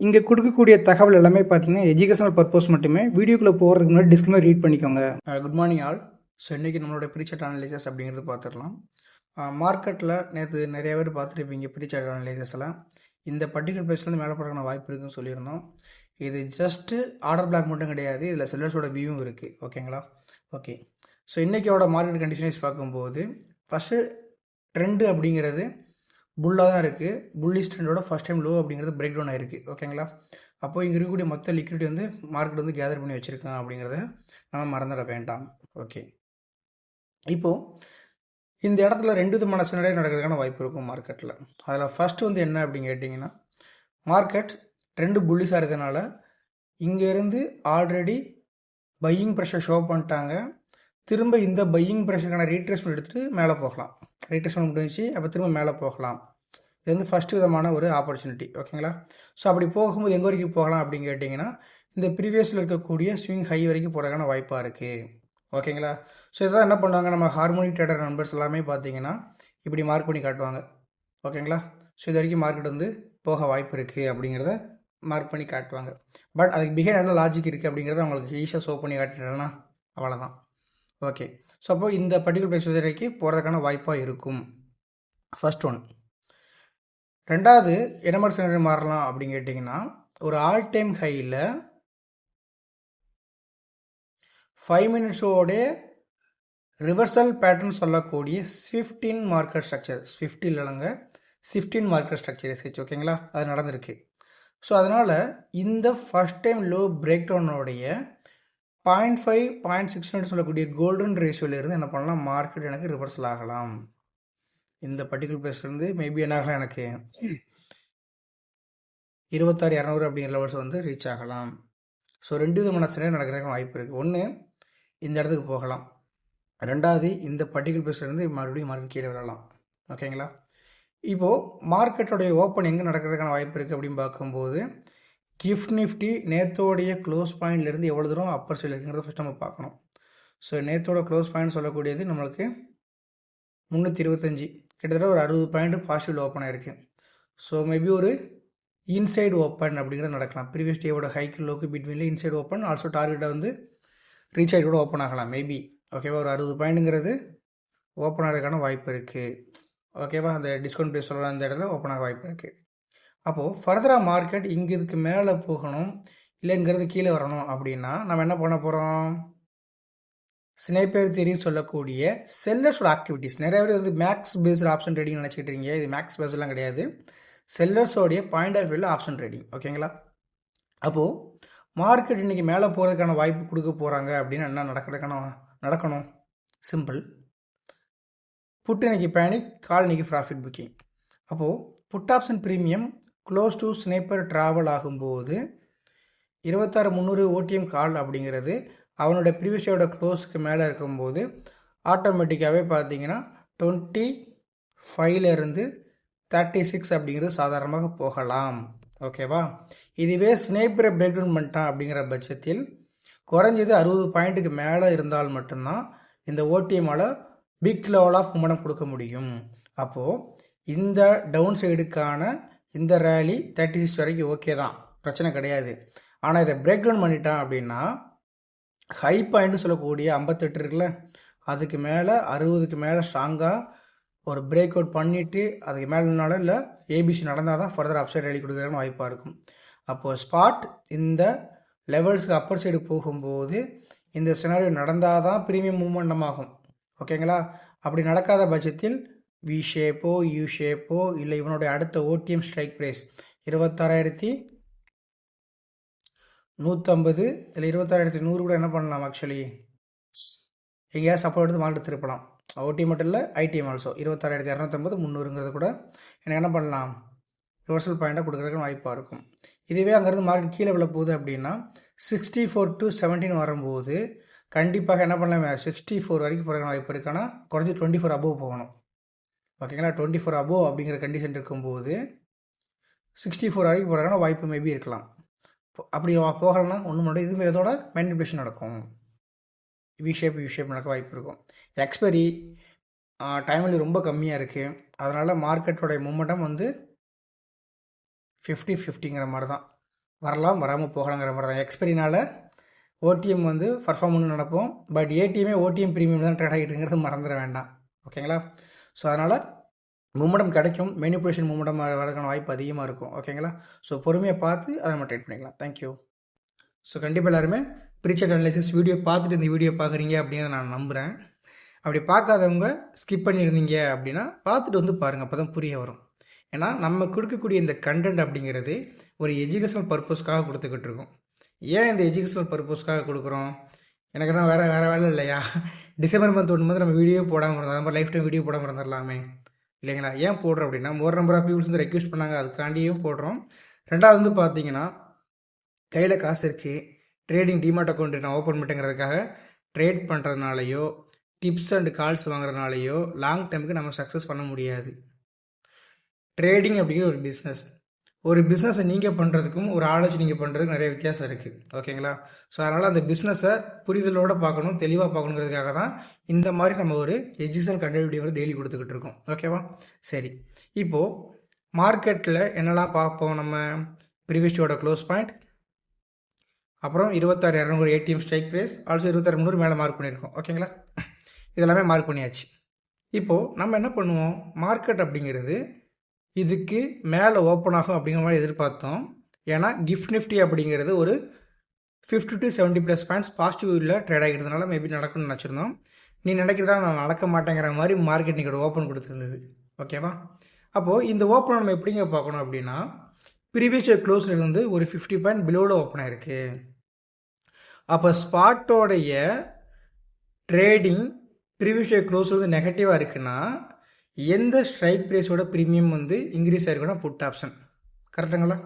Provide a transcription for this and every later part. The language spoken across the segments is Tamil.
இங்கே கொடுக்கக்கூடிய தகவல் எல்லாமே பார்த்தீங்கன்னா எஜுகேஷனல் பர்பஸ் மட்டுமே வீடியோக்குள்ளே போகிறதுக்கு முன்னாடி டிஸ்கிளைமர் ரீட் பண்ணிக்கோங்க. குட் மார்னிங் ஆல் ஸோ இன்றைக்கி நம்மளோட ப்ரீச்சர்ட் அனலைசஸ் அப்படிங்கிறது பார்த்துடலாம் மார்க்கெட்டில் நேற்று நிறைய பேர் பார்த்துருப்பீங்க ப்ரீச்சர்ட் அனலைசஸில் இந்த பர்டிகுலர் ப்ரைஸ்லேருந்து மேலே போகிறதுக்கான வாய்ப்பு இருக்குன்னு சொல்லியிருந்தோம். இது ஜஸ்ட்டு ஆர்டர் பிளாக் மட்டும் கிடையாது. இதில் செல்லர்ஸோட வியூவும் இருக்குது ஓகேங்களா ஓகே ஸோ இன்றைக்கியோட மார்க்கெட் கண்டிஷன்ஸ் பார்க்கும்போது ஃபஸ்ட்டு ட்ரெண்டு அப்படிங்கிறது புல்லாக தான் இருக்குது புல்லி ஸ்டாண்டோட ஃபஸ்ட் டைம் லோ அப்படிங்கிறது பிரேக் டவுன் ஆயிருக்கு. ஓகேங்களா அப்போ இங்கே இருக்கக்கூடிய மொத்த லிக்விடிட்டி வந்து மார்க்கெட் வந்து கேதர் பண்ணி வச்சுருக்கான் அப்படிங்கிறத நம்ம மறந்துட வேண்டாம். ஓகே இப்போது இந்த இடத்துல ரெண்டு விதமான சின்னடை நடக்கிறதுக்கான வாய்ப்பு இருக்கும் மார்க்கெட்டில் அதில் ஃபஸ்ட்டு வந்து என்ன அப்படின்னு கேட்டிங்கன்னா மார்க்கெட் ரெண்டு புல்லிஸாக இருக்கிறதுனால இங்கேருந்து ஆல்ரெடி பையிங் ப்ரெஷர் ஷோ பண்ணிட்டாங்க. திரும்ப இந்த பையிங் ப்ரெஷருக்கான ரீட்ரேஸ்மெண்ட் எடுத்துகிட்டு மேலே போகலாம். ரீட்ரேஸ்மெண்ட் முடிஞ்சு அப்போ திரும்ப மேலே போகலாம். இது வந்து ஃபஸ்ட்டு விதமான ஒரு ஆப்பர்ச்சுனிட்டி ஓகேங்களா ஸோ அப்படி போகும்போது எங்கே வரைக்கும் போகலாம் அப்படின்னு கேட்டிங்கன்னா இந்த ப்ரீவியஸில் இருக்கக்கூடிய ஸ்விங் ஹை வரைக்கும் போகிறதுக்கான வாய்ப்பாக இருக்குது ஓகேங்களா ஸோ இதான் என்ன பண்ணுவாங்க? நம்ம ஹார்மோனிக் ட்ரேடர் நம்பர்ஸ் எல்லாமே பார்த்தீங்கன்னா இப்படி மார்க் பண்ணி காட்டுவாங்க. ஓகேங்களா ஸோ இது வரைக்கும் மார்க்கெட் வந்து போக வாய்ப்பு இருக்குது அப்படிங்கிறத மார்க் பண்ணி காட்டுவாங்க. பட் அதுக்கு பிஹேவ் நல்ல லாஜிக் இருக்குது அப்படிங்கிறத அவங்களுக்கு ஈஸியாக ஷோ பண்ணி காட்டுறேன்னா அவ்வளோதான் ஓகே ஸோ அப்போ இந்த பர்டிகுலர் ப்ரைஸ் வரைக்கும் போகிறதுக்கான வாய்ப்பாக இருக்கும். ஃபர்ஸ்ட் ஒன் ரெண்டாவது என்ன மாதிரி சினரி மாறலாம் அப்படின்னு கேட்டிங்கன்னா ஒரு ஆல் டைம் ஹையில் ஃபைவ் மினிட்ஸோட ரிவர்சல் பேட்டர்ன் சொல்லக்கூடிய ஸ்விஃப்டின் மார்க்கெட் ஸ்ட்ரக்சர் ஸ்விஃப்ட் இல்லைங்க ஸ்விஃப்டின் மார்க்கெட் ஸ்ட்ரக்சர் எஸ்ஹெச் ஓகேங்களா அது நடந்திருக்கு. ஸோ அதனால் இந்த ஃபஸ்ட் டைம் லோ பிரேக் டவுனோடைய பாயிண்ட் ஃபைவ் பாயிண்ட் சிக்ஸ் சொல்லக்கூடிய கோல்டன் ரேஷியோலேருந்து என்ன பண்ணலாம்? மார்க்கெட் எனக்கு ரிவர்சல் ஆகலாம். இந்த பர்டிகுலர் பிளேஸ்லேருந்து மேபி என்ன ஆகலாம் எனக்கு? இருபத்தாறு இரநூறு அப்படிங்கிற லெவல்ஸ் வந்து ரீச் ஆகலாம். ஸோ ரெண்டு விதமான சின்ன நடக்கிறதுக்கு வாய்ப்பு இருக்குது ஒன்று இந்த இடத்துக்கு போகலாம். ரெண்டாவது இந்த பர்டிகுலர் பிளேஸ்லேருந்து மறுபடியும் மார்க்கெட் கீழே விடலாம் ஓகேங்களா இப்போது மார்க்கெட்டோடைய ஓப்பன் எங்கே நடக்கிறதுக்கான வாய்ப்பு இருக்குது அப்படின்னு பார்க்கும்போது கிஃப்ட் நிஃப்டி நேத்தோடைய க்ளோஸ் பாயிண்ட்லேருந்து எவ்வளோ தூரம் அப்பர் சைடில் இருக்குங்கிறத ஃபஸ்ட் நம்ம பார்க்கணும். ஸோ நேத்தோட க்ளோஸ் பாயிண்ட் சொல்லக்கூடியது நம்மளுக்கு முந்நூற்றி இருபத்தஞ்சி கிட்டத்தட்ட ஒரு அறுபது பாயிண்ட் பாசிட்டிவ் ஓப்பன் ஆயிருக்கு. ஸோ மேபி ஒரு இன்சைடு ஓப்பன் அப்படிங்கிறது நடக்கலாம். ப்ரீவியஸ் டேவோட ஹைக்கு லோக்கு பிட்வீனில் இன்சைடு ஓப்பன் ஆல்சோ டார்கெட்டை வந்து ரீச் ஆகி கூட ஓப்பன் ஆகலாம் மேபி ஓகேவா ஒரு அறுபது பாயிண்ட்டுங்கிறது ஓப்பன் ஆகிறதுக்கான வாய்ப்பு இருக்குது ஓகேவா அந்த டிஸ்கவுண்ட் ப்ரைஸ் சொல்கிற அந்த இடத்துல ஓப்பன் ஆக வாய்ப்பு இருக்குது அப்போது ஃபர்தராக மார்க்கெட் இங்கே இதுக்கு மேலே போகணும் இல்லை இங்கேருந்து கீழே வரணும் அப்படின்னா நம்ம என்ன பண்ண போகிறோம் ஸ்னேப்பேர் தெரியும் சொல்லக்கூடிய செல்லர்ஸோட ஆக்டிவிட்டீஸ் நிறைய பேர் வந்து மேக்ஸ் பேஸ்டு ஆப்ஷன் ட்ரேடிங் நினச்சிட்டு இருக்கீங்க. இது மேக்ஸ் பேஸ்லாம் கிடையாது. செல்லர்ஸோடைய பாயிண்ட் ஆஃப் வியூவில் ஆப்ஷன் ட்ரேடிங் ஓகேங்களா அப்போது மார்க்கெட் இன்றைக்கி மேலே போகிறதுக்கான வாய்ப்பு கொடுக்க போகிறாங்க அப்படின்னு என்ன நடக்கிறதுக்கான நடக்கணும். சிம்பிள் புட் இன்னைக்கு பேனிக் கால் இன்னைக்கு ப்ராஃபிட் புக்கிங் அப்போது put option premium close to sniper travel ஆகும்போது இருபத்தாறு முந்நூறு ஓடிஎம் கால் அப்படிங்கிறது அவனோட ப்ரீவியஸோட க்ளோஸுக்கு மேலே இருக்கும்போது ஆட்டோமேட்டிக்காகவே பார்த்தீங்கன்னா டுவெண்ட்டி ஃபைவ்லேருந்து தேர்ட்டி சிக்ஸ் அப்படிங்கிறது சாதாரணமாக போகலாம். ஓகேவா இதுவே ஸ்னேப்பரை பிரேக் டவுன் பண்ணிட்டான் அப்படிங்கிற பட்சத்தில் குறைஞ்சது அறுபது பாயிண்ட்டுக்கு மேலே இருந்தால் மட்டும்தான் இந்த ஓடிஎம்மால் பிக் லெவல் ஆஃப் மூமெண்ட் கொடுக்க முடியும். அப்போது இந்த டவுன் சைடுக்கான இந்த ரேலி தேர்ட்டி சிக்ஸ் வரைக்கும் ஓகே தான். பிரச்சனை கிடையாது. ஆனால் இதை பிரேக் டவுன் பண்ணிட்டான் அப்படின்னா ஹை பாயிண்ட்னு சொல்லக்கூடிய ஐம்பத்தெட்டு இருக்குல்ல அதுக்கு மேலே அறுபதுக்கு மேலே ஸ்ட்ராங்காக ஒரு பிரேக் அவுட் பண்ணிவிட்டு அதுக்கு மேலேனாலும் இல்லை ஏபிசி நடந்தால் தான் ஃபர்தர் அப்சைட் ரேலி கொடுக்குறதுன்னு வாய்ப்பாக இருக்கும். அப்போது ஸ்பாட் இந்த லெவல்ஸுக்கு அப்பர் சைடு போகும்போது இந்த சினாரியோ நடந்தால் தான் ப்ரீமியம் மூமெண்டம் ஆகும். ஓகேங்களா அப்படி நடக்காத பட்சத்தில் வி ஷேப்போ யூ ஷேப்போ இல்லை இவனுடைய அடுத்த ஓடிஎம் ஸ்ட்ரைக் ப்ரைஸ் இருபத்தாறாயிரத்தி நூற்றம்பது இல்லை இருபத்தாறாயிரத்தி நூறு கூட என்ன பண்ணலாம் ஆக்சுவலி எங்கேயாவது சப்போர்ட் எடுத்து மார்க்கெட் திருப்பலாம். ஓடி மட்டும் இல்லை ஐடிஎம் ஆல்சோ இருபத்தாறாயிரத்தி இரநூத்தம்பது முந்நூறுங்கிறது கூட எனக்கு என்ன பண்ணலாம்? ரிவர்சல் பாயிண்ட்டாக கொடுக்குறதுக்கு வாய்ப்பாக இருக்கும். இதுவே அங்கேருந்து மார்க்கெட் கீழே விழ போகுது அப்படின்னா சிக்ஸ்டி ஃபோர் டு செவன்டீன் வரும்போது கண்டிப்பாக என்ன பண்ணலாம் சிக்ஸ்டி ஃபோர் வரைக்கும் போகிற வாய்ப்பு இருக்குன்னா குறைஞ்சி டுவெண்ட்டி ஃபோர் அபோவ் போகணும். ஓகேங்களா டுவெண்ட்டி ஃபோர் அபோவ் அப்படிங்கிற கண்டிஷன் இருக்கும்போது சிக்ஸ்டி ஃபோர் வரைக்கும் போகிறாங்கன்னா வாய்ப்பு மேபி இருக்கலாம். அப்படி போகலைன்னா ஒன்றும் முடியாது. இதுமே இதோட மேனிபுலேஷன் நடக்கும். வி ஷேப் யூ ஷேப் நடக்க வாய்ப்பு இருக்கும். எக்ஸ்பைரி டைமில் ரொம்ப கம்மியாக இருக்குது அதனால் மார்க்கெட்டோடைய மூமெண்டம் வந்து ஃபிஃப்டி ஃபிஃப்டிங்கிற மாதிரி தான் வரலாம் வராமல் போகலாங்கிற மாதிரி தான் எக்ஸ்பைரினால் ஓடிஎம் வந்து பர்ஃபார்ம் பண்ணி நடப்போம். பட் ஏடிஎம்மே ஓடிஎம் ப்ரீமியம் தான் ட்ரேட் ஆகிட்டுங்கிறது மறந்துட வேண்டாம். ஓகேங்களா ஸோ அதனால் மூமெண்டம் கிடைக்கும். மேனிப்புலேஷன் மூமெண்டம் வரதுக்கான வாய்ப்பு அதிகமாக இருக்கும். ஓகேங்களா ஸோ பொறுமையாக பார்த்து அதை நம்ம ட்ரீட் பண்ணிக்கலாம். தேங்க்யூ ஸோ கண்டிப்பாக எல்லாருமே ப்ரீச்சர் அனலைசிஸ் வீடியோ பார்த்துட்டு இந்த வீடியோ பார்க்குறீங்க அப்படிங்கிறத நான் நம்புகிறேன் அப்படி பார்க்காதவங்க ஸ்கிப் பண்ணியிருந்தீங்க அப்படின்னா பார்த்துட்டு வந்து பாருங்கள் அப்போ தான் புரிய வரும். ஏன்னா நம்ம கொடுக்கக்கூடிய இந்த கண்டென்ட் அப்படிங்கிறது ஒரு எஜுகேஷனல் பர்பஸ்க்காக கொடுத்துக்கிட்டு இருக்கோம். ஏன் இந்த எஜுகேஷனல் பர்பஸ்க்காக கொடுக்குறோம்? எனக்கு என்ன வேறு வேறு வேலை இல்லையா? டிசம்பர் மந்த் ஒன்று வந்து நம்ம வீடியோ போடாமல் இருந்தால் நம்ம லைஃப் டைம் வீடியோ போடாமல் இருந்துடலாமே இல்லைங்களா? ஏன் போடுறோம் அப்படின்னா ஒரு நம்பர் ஆஃப் பீப்புள்ஸ் வந்து ரெக்யூஸ் பண்ணாங்க. அதுக்காண்டியும் போடுறோம். ரெண்டாவது வந்து பார்த்தீங்கன்னா கையில் காசு இருக்குது ட்ரேடிங் டிமார்ட் அக்கௌண்ட் நான் ஓப்பன் பண்ணிட்டேங்கிறதுக்காக ட்ரேட் பண்ணுறதுனாலையோ டிப்ஸ் அண்ட் கால்ஸ் வாங்குறதுனாலையோ லாங் டைமுக்கு நம்ம சக்ஸஸ் பண்ண முடியாது. ட்ரேடிங் அப்படிங்கிற ஒரு பிஸ்னஸ் ஒரு பிஸ்னஸை நீங்கள் பண்ணுறதுக்கும் ஒரு ஆலோசனை நீங்கள் பண்ணுறதுக்கும் நிறைய வித்தியாசம் இருக்குது ஓகேங்களா ஸோ அதனால் அந்த பிஸ்னஸை புரிதலோடு பார்க்கணும் தெளிவாக பார்க்கணுங்கிறதுக்காக தான் இந்த மாதிரி நம்ம ஒரு எஜுகேஷன் கண்டென்ட் வீடியோ வந்து டெய்லி கொடுத்துக்கிட்டு இருக்கோம். ஓகேவா சரி. இப்போது மார்க்கெட்டில் என்னெல்லாம் பார்ப்போம் நம்ம? ப்ரீவியஸ்டோட க்ளோஸ் பாயிண்ட் அப்புறம் இருபத்தாறு இரநூறு ஏடிஎம் ஸ்ட்ரைக் ப்ரைஸ் ஆல்சோ இருபத்தாறு முந்நூறு மேலே மார்க் பண்ணியிருக்கோம். ஓகேங்களா இதெல்லாமே மார்க் பண்ணியாச்சு. இப்போது நம்ம என்ன பண்ணுவோம்? மார்க்கெட் அப்படிங்கிறது இதுக்கு மேலே ஓப்பன் ஆகும் அப்படிங்கிற மாதிரி எதிர்பார்த்தோம். ஏன்னா கிஃப்ட் நிஃப்டி அப்படிங்கிறது ஒரு fifty to seventy plus points பாசிட்டிவ்ல trade ஆகிக்கிறதுனால மேபி நடக்கும்னு நினச்சிருந்தோம். நீ நினைக்கிறதா நான் நடக்க மாட்டேங்கிற மாதிரி மார்க்கெட் நீங்கள் ஓப்பன் கொடுத்துருந்தது. ஓகேவா அப்போது இந்த ஓப்பன் நம்ம எப்படிங்க பார்க்கணும் அப்படின்னா ப்ரீவியஸ் க்ளோஸில் இருந்து ஒரு ஃபிஃப்டி பாயிண்ட் பிலோவில் ஓப்பன் ஆயிருக்கு. அப்போ ஸ்பாட்டோடைய ட்ரேடிங் ப்ரீவியஸ் க்ளோஸ் வந்து நெகட்டிவாக இருக்குன்னா எந்த ஸ்ட்ரைக் ப்ரைஸோட ப்ரீமியம் வந்து இன்க்ரீஸ் ஆகிருக்குன்னா புட் ஆப்ஷன் கரெக்டுங்களா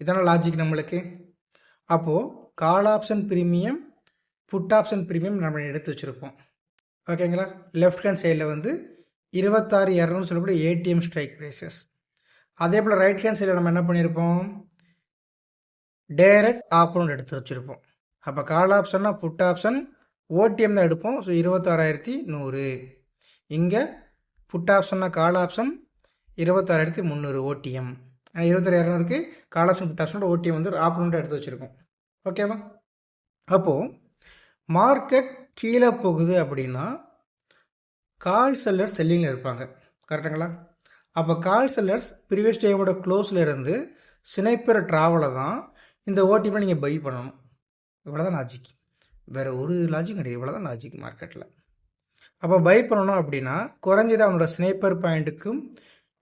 இதான லாஜிக் நம்மளுக்கு. அப்போது call option premium put option premium நம்ம எடுத்து வச்சுருப்போம். ஓகேங்களா லெஃப்ட் ஹேண்ட் சைடில் வந்து இருபத்தாறு இரநூறு சொல்லக்கூடிய ஏடிஎம் ஸ்ட்ரைக் ப்ரைஸஸ் அதே போல் ரைட் ஹேண்ட் சைடில் நம்ம என்ன பண்ணியிருப்போம் டேரக்ட் ஆப்போனண்ட் எடுத்து வச்சுருப்போம். அப்போ கால் ஆப்ஷன்னா புட் ஆப்ஷன் ஓடிஎம் தான் எடுப்போம். ஸோ இருபத்தாறாயிரத்தி நூறு. இங்கே புட் ஆப்ஷன்னா கால் ஆப்ஷன் இருபத்தாறாயிரத்தி முந்நூறு ஓடிஎம். இருபத்தாறு இரநூறுக்கு கால் ஆப்ஷன் புட் ஆப்ஷனோட ஓடிஎம் வந்து ஒரு ஆப்போனண்ட்டாக எடுத்து வச்சுருக்கோம். ஓகேவா அப்போது மார்க்கெட் கீழே போகுது அப்படின்னா கால் செல்லர் செல்லிங்கில் இருப்பாங்க. கரெக்டுங்களா அப்போ கால் செல்லர்ஸ் ப்ரீவியஸ் டேவோட க்ளோஸில் இருந்து சினைப்பெற ட்ராவலை தான் இந்த ஓடிஎம்மை நீங்கள் பை பண்ணணும். இவ்வளோ தான் லாஜிக் வேறு ஒரு லாஜிக் கிடையாது. இவ்வளோ தான் லாஜிக் மார்க்கெட்டில் அப்போ பை பண்ணணும் அப்படின்னா குறைஞ்சது அவனோட ஸ்னேப்பர் பாயிண்ட்டுக்கும்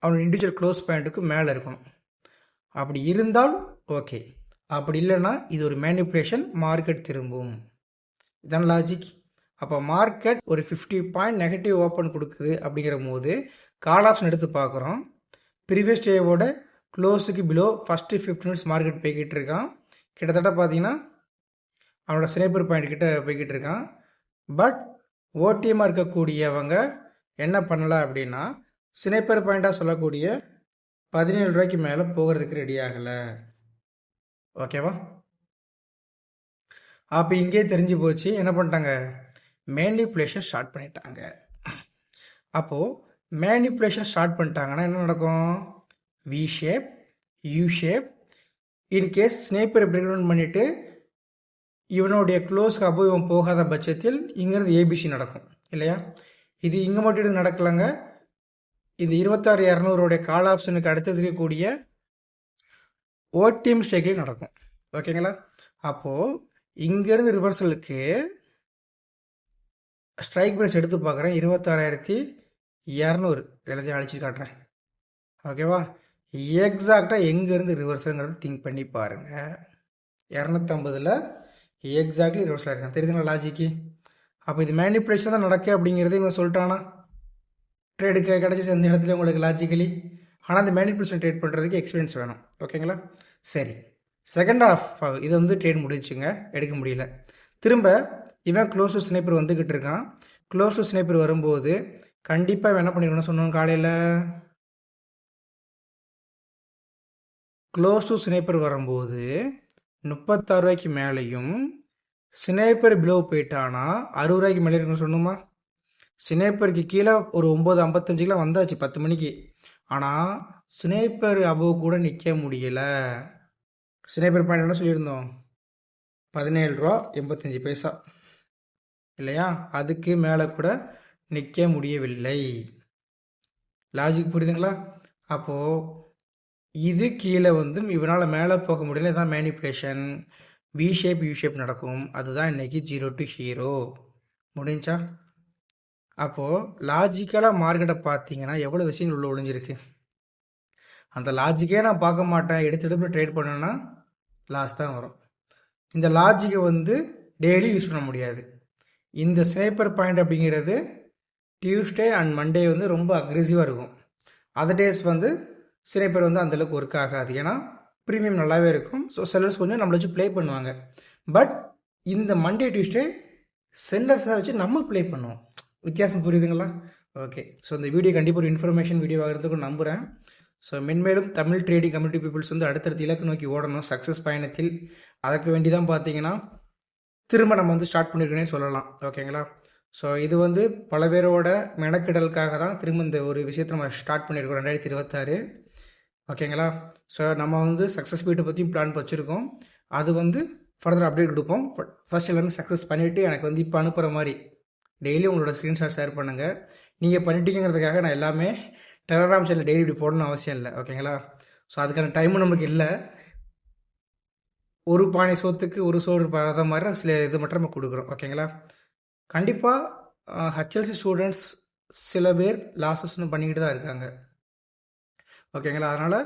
அவனோட இண்டிவிஜுவல் க்ளோஸ் பாயிண்ட்டுக்கும் மேலே இருக்கணும். அப்படி இருந்தால் ஓகே அப்படி இல்லைன்னா இது ஒரு மேனிப்புலேஷன் மார்க்கெட் திரும்பும். இதான் லாஜிக் அப்போ மார்க்கெட் ஒரு ஃபிஃப்டி பாயிண்ட் நெகட்டிவ் ஓப்பன் கொடுக்குது அப்படிங்கிற போது கால் ஆப்ஷன் எடுத்து பார்க்குறோம். ப்ரீவியஸ் டேவோட க்ளோஸுக்கு below first fifty minutes market போய்கிட்டு இருக்கான். கிட்டத்தட்ட பார்த்தீங்கன்னா அவனோட ஸ்னேப்பர் பாயிண்ட் கிட்ட போய்கிட்டு இருக்கான். பட் ஓடிஎம்மாக இருக்கக்கூடியவங்க என்ன பண்ணலாம் அப்படின்னா ஸ்னைப்பர் பாயிண்ட்டாக சொல்லக்கூடிய பதினேழு ரூபாய்க்கு மேலே போகிறதுக்கு ரெடி ஆகலை. ஓகேவா அப்போ இங்கேயே தெரிஞ்சு போச்சு என்ன பண்ணிட்டாங்க? மேனிப்புலேஷன் ஸ்டார்ட் பண்ணிட்டாங்க. அப்போது மேனிப்புலேஷன் ஸ்டார்ட் பண்ணிட்டாங்கன்னா என்ன நடக்கும்? V shape U shape in case sniper break பண்ணிவிட்டு இவனுடைய க்ளோஸ்க்கு அப்போ இவன் போகாத பட்சத்தில் இங்கேருந்து ஏபிசி நடக்கும். இல்லையா? இது இங்கே மட்டும் நடக்கலைங்க? இந்த இருபத்தாறு இரநூறுடைய கால் ஆப்ஷனுக்கு அடுத்தது இருக்கக்கூடிய ஓடிஎம் ஸ்ட்ரைக்கில் நடக்கும். ஓகேங்களா? அப்போது இங்கேருந்து ரிவர்சலுக்கு ஸ்ட்ரைக் ப்ரைஸ் எடுத்து பார்க்குறேன். இருபத்தாறாயிரத்தி இரநூறு. எல்லாத்தையும் அழிச்சு காட்டுறேன். ஓகேவா? எக்ஸாக்டாக எங்கேருந்து ரிவர்ஸுங்கிறத திங்க் பண்ணி பாருங்கள் இரநூத்தம்பதில் எக்ஸாக்ட்லி ரிவர்ஸில் இருக்கேன் தெரியுதுங்களா லாஜிக்கு அப்போ இது மேனிப்புலேஷன் தான் நடக்கு அப்படிங்கிறத இவன் சொல்லிட்டானா? ட்ரேடுக்கு கிடச்சி அந்த இடத்துல உங்களுக்கு லாஜிக்கலி ஆனால் அந்த மேனிப்புலேஷன் ட்ரேட் பண்ணுறதுக்கு எக்ஸ்பீரியன்ஸ் வேணும். ஓகேங்களா சரி. செகண்ட் ஆஃப் இது வந்து ட்ரேட் முடிச்சுங்க எடுக்க முடியல. திரும்ப இவன் க்ளோஸ் டு ஸ்னைப்பர் வந்துக்கிட்டு இருக்கான். க்ளோஸ் டு ஸ்னைப்பர் வரும்போது கண்டிப்பாக என்ன பண்ணிருக்கணும் சொன்னோம் காலையில்? க்ளோஸ் டு ஸ்னைப்பர் வரும்போது முப்பத்தாறு ரூபாய்க்கு மேலேயும் ஸ்னேப்பர் பிலோ போயிட்டானா அறுபது ரூபாய்க்கு மேலே இருக்குன்னு சொன்னோமா ஸ்னேப்பருக்கு கீழே ஒரு ஒம்பது ஐம்பத்தஞ்சுக்கெலாம் வந்தாச்சு பத்து மணிக்கு. ஆனால் ஸ்னேப்பர் அபோவ் கூட நிற்க முடியலை. ஸ்னேப்பர் பாயிண்ட் என்ன சொல்லியிருந்தோம்? பதினேழு ரூபா எண்பத்தஞ்சு பைசா. இல்லையா? அதுக்கு மேலே கூட நிற்க முடியவில்லை. லாஜிக் புரியுதுங்களா? அப்போது இது கீழே வந்து இவனால் மேலே போக முடியல. இதான் manipulation V shape U shape நடக்கும். அதுதான் இன்னைக்கு ஜீரோ டு ஹீரோ முடிஞ்சா? அப்போது லாஜிக்கலாக மார்க்கெட்டை பார்த்தீங்கன்னா எவ்வளோ விஷயங்கள் உள்ள ஒளிஞ்சிருக்கு? அந்த லாஜிக்கே நான் பார்க்க மாட்டேன். எடுத்து எடுப்பு ட்ரேட் பண்ணேன்னா லாஸ் தான் வரும். இந்த லாஜிக்கை வந்து டெய்லி யூஸ் பண்ண முடியாது. இந்த ஸ்னைப்பர் பாயிண்ட் அப்படிங்கிறது டியூஸ்டே அண்ட் மண்டே வந்து ரொம்ப அக்ரெசிவாக இருக்கும். அதர் டேஸ் வந்து ஸ்னைப்பர் வந்து அந்தளவுக்கு ஒர்க் ஆகாது. ஏன்னா ப்ரீமியம் நல்லாவே இருக்கும். ஸோ செல்லர்ஸ் கொஞ்சம் நம்மளை வச்சு ப்ளே பண்ணுவாங்க. பட் இந்த மண்டே டியூஸ்டே செல்லர்ஸாக வச்சு நம்ம ப்ளே பண்ணுவோம். வித்தியாசம் புரியுதுங்களா? ஓகே ஸோ இந்த வீடியோ கண்டிப்பாக ஒரு இன்ஃபர்மேஷன் வீடியோ இருந்துக்கும் நம்புகிறேன் ஸோ மென்மேலும் தமிழ் ட்ரேடிங் கம்யூனிட்டி பீப்புள்ஸ் வந்து அடுத்தடுத்த இலக்கு நோக்கி ஓடணும். சக்ஸஸ் பயணத்தில் அதற்கு வேண்டி தான் பார்த்தீங்கன்னா திரும்ப நம்ம வந்து ஸ்டார்ட் பண்ணியிருக்கேனே சொல்லலாம். ஓகேங்களா ஸோ இது வந்து பல பேரோட மெனக்கிடலுக்காக தான் திரும்ப இந்த ஒரு விஷயத்தை நம்ம ஸ்டார்ட் பண்ணியிருக்கோம் ரெண்டாயிரத்தி இருபத்தாறு. ஓகேங்களா? ஸோ நம்ம வந்து சக்ஸஸ் பீட்டை பற்றியும் பிளான் வச்சுருக்கோம். அது வந்து ஃபர்தர் அப்டேட் கொடுப்போம். பட் ஃபர்ஸ்ட் எல்லாமே சக்ஸஸ் பண்ணிவிட்டு எனக்கு வந்து இப்போ அனுப்புகிற மாதிரி டெய்லி உங்களோட ஸ்க்ரீன்ஷாட் ஷேர் பண்ணுங்கள் நீங்கள் பண்ணிட்டீங்கிறதுக்காக நான் எல்லாமே டெலகிராம் சேனல் டெய்லி இப்படி போடணும்னு அவசியம் இல்லை. ஓகேங்களா? ஸோ அதுக்கான டைமும் நமக்கு இல்லை. ஒரு பானை சோத்துக்கு ஒரு சோறு பத மாதிரி சில இது மட்டும் நம்ம கொடுக்குறோம். ஓகேங்களா? கண்டிப்பாக ஹச்எல்சி ஸ்டூடெண்ட்ஸ் சில பேர் லாஸஸ்னு பண்ணிக்கிட்டு தான் இருக்காங்க. ஓகேங்களா? அதனால்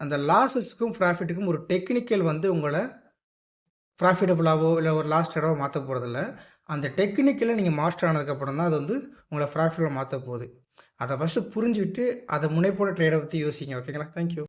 அந்த லாஸஸ்க்கும் ப்ராஃபிட்டுக்கும் ஒரு டெக்னிக்கல் வந்து உங்களை ப்ராஃபிட்டபுளாகவோ இல்லை ஒரு லாஸ்ட் இடவோ மாற்ற போகிறதில்ல அந்த டெக்னிக்கலை நீங்கள் மாஸ்டர் ஆனதுக்கப்புறம் தான் அது வந்து உங்களை ப்ராஃபிட்டாக மாற்ற போகுது. அதை ஃபஸ்ட்டு புரிஞ்சுக்கிட்டு அதை முனைப்போட ட்ரேடை பற்றி யோசிங்க ஓகேங்களா? தேங்க்யூ